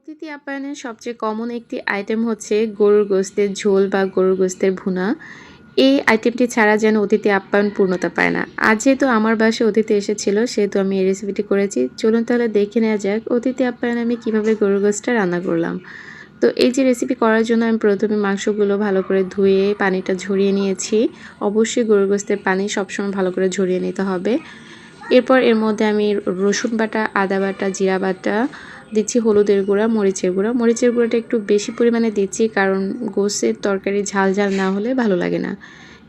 অতিথি আপ্যায়নের সবচেয়ে কমন একটি আইটেম হচ্ছে গরুর গোস্তের ঝোল বা গরুর গোস্তের ভুনা। এই আইটেমটি ছাড়া যেন অতিথি আপ্যায়ন পূর্ণতা পায় না। আজ যেহেতু আমার বাসায় অতিথি এসেছিল, সেহেতু আমি এই রেসিপিটি করেছি। চলুন তাহলে দেখে নেওয়া যাক অতিথি আপ্যায়নে আমি কীভাবে গরুর গোস্তটা রান্না করলাম। তো এই যে রেসিপি করার জন্য আমি প্রথমে মাংসগুলো ভালো করে ধুয়ে পানিটা ঝরিয়ে নিয়েছি। অবশ্যই গরুর গোস্তের পানি সবসময় ভালো করে ঝরিয়ে নিতে হবে। এরপর এর মধ্যে আমি রসুন বাটা, আদা বাটা, জিরা বাটা দিচ্ছি হলুদের গুঁড়া, মরিচের গুঁড়া। মরিচের গুঁড়াটা একটু বেশি পরিমাণে দিচ্ছি কারণ গোসের তরকারি ঝাল ঝাল না হলে ভালো লাগে না।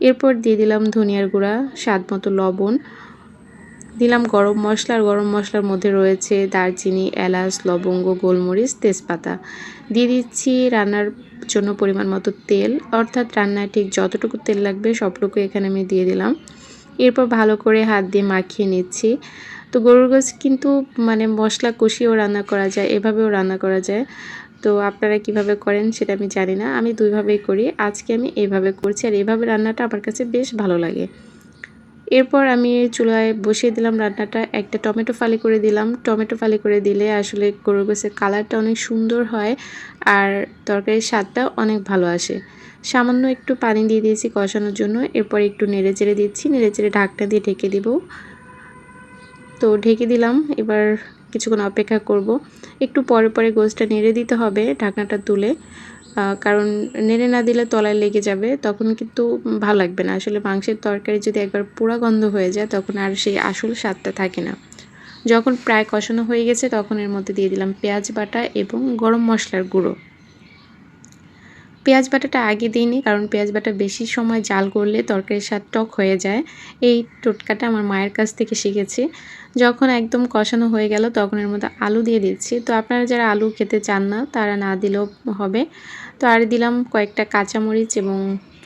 এরপর দিয়ে দিলাম ধনিয়ার গুঁড়া, স্বাদ মতো লবণ। দিলাম গরম মশলা, আর গরম মশলার মধ্যে রয়েছে দারচিনি, এলাচ, লবঙ্গ, গোলমরিচ, তেজপাতা। দিয়ে দিচ্ছি রান্নার জন্য পরিমাণ মতো তেল। অর্থাৎ রান্নায় ঠিক যতটুকু তেল লাগবে সবটুকু এখানে আমি দিয়ে দিলাম। এরপর ভালো করে হাত দিয়ে মাখিয়ে নিচ্ছি। তো গরুর গোস কিন্তু মানে মশলা কষিয়েও রান্না করা যায়, এভাবেও রান্না করা যায়। তো আপনারা কীভাবে করেন সেটা আমি জানি না, আমি দুইভাবেই করি, আজকে আমি এইভাবে করছি আর এভাবে রান্নাটা আমার কাছে বেশ ভালো লাগে। এরপর আমি চুলায় বসিয়ে দিলাম রান্নাটা, একটা টমেটো ফালি করে দিলাম। টমেটো ফালি করে দিলে আসলে গরুর গোসের কালারটা অনেক সুন্দর হয় আর তরকারির স্বাদটা অনেক ভালো আসে। সামান্য একটু পানি দিয়ে দিয়েছি কষানোর জন্য, এরপর একটু নেড়ে চেড়ে দিচ্ছি, নেড়ে চেড়ে ঢাকটা দিয়ে ঢেকে দিব। তো ঢেকে দিলাম। এবার কিছুক্ষণ অপেক্ষা করব। একটু পরে পরে গোসটা নেড়ে দিতে হবে ঢাকনাটা তুলে। কারণ নেড়ে না দিলে তলায় লেগে যাবে, তখন কিন্তু ভালো লাগবে না। আসলে মাংসের তরকারি যদি একবার পোড়া গন্ধ হয়ে যায়, তখন আর সেই আসল স্বাদটা থাকে না। যখন প্রায় কষানো হয়ে গেছে, তখন এর মধ্যে দিয়ে দিলাম পেঁয়াজ বাটা এবং গরম মশলার গুঁড়ো। পেঁয়াজ বাটাটা আগে দিইনি, কারণ পেঁয়াজ বাটা বেশি সময় জাল করলে তরকারির স্বাদ টক হয়ে যায়। এই টোটকাটা আমার মায়ের কাছ থেকে শিখেছি। যখন একদম কষানো হয়ে গেল, তখন এর মধ্যে আলু দিয়ে দিচ্ছি। তো আপনারা যারা আলু খেতে চান না, তারা না দিলেও হবে। তো আর দিলাম কয়েকটা কাঁচামরিচ এবং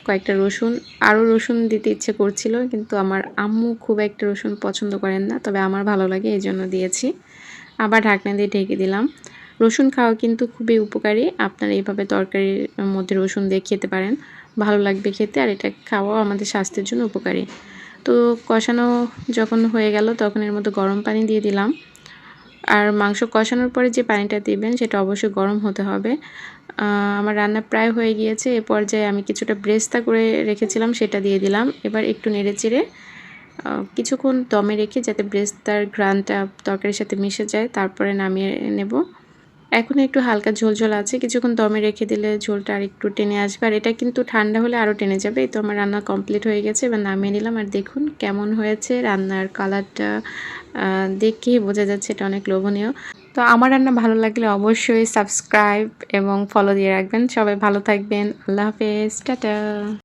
কয়েকটা রসুন। আরও রসুন দিতে ইচ্ছে করছিল, কিন্তু আমার আম্মু খুব একটা রসুন পছন্দ করেন না, তবে আমার ভালো লাগে এই জন্য দিয়েছি। আবার ঢাকনা দিয়ে ঢেকে দিলাম। রসুন খাওয়া কিন্তু খুবই উপকারী। আপনারা এইভাবে তরকারির মধ্যে রসুন দিয়ে খেতে পারেন। ভালো লাগবে খেতে আর এটা খাওয়াও আমাদের স্বাস্থ্যের জন্য উপকারী। তো কষানো যখন হয়ে গেল তখন এর মধ্যে গরম পানি দিয়ে দিলাম। আর মাংস কষানোর পরে যে পানিটা দিবেন সেটা অবশ্যই গরম হতে হবে। আমার রান্না প্রায় হয়ে গিয়েছে। এ পর্যায়ে আমি কিছুটা ব্রেস্তা করে রেখেছিলাম, সেটা দিয়ে দিলাম। এবার একটু নেড়ে চেড়ে কিছুক্ষণ দমে রেখে যাতে ব্রেস্তার গ্রানটা তরকারির সাথে মিশে যায়, তারপরে নামিয়ে নেব। এখন একটু হালকা ঝোল ঝোল আছে, কিছুক্ষণ দমে রেখে দিলে ঝোলটা আর একটু টেনে আসবে। আর এটা কিন্তু ঠান্ডা হলে আরও টেনে যাবে, এই তো আমার রান্না কমপ্লিট হয়ে গেছে। এবার নামিয়ে নিলাম। আর দেখুন কেমন হয়েছে রান্নার কালারটা দেখেই বোঝা যাচ্ছে এটা অনেক লোভনীয়। তো আমার রান্না ভালো লাগলে অবশ্যই সাবস্ক্রাইব এবং ফলো দিয়ে রাখবেন। সবাই ভালো থাকবেন। আল্লাহ হাফেজ। টাটা।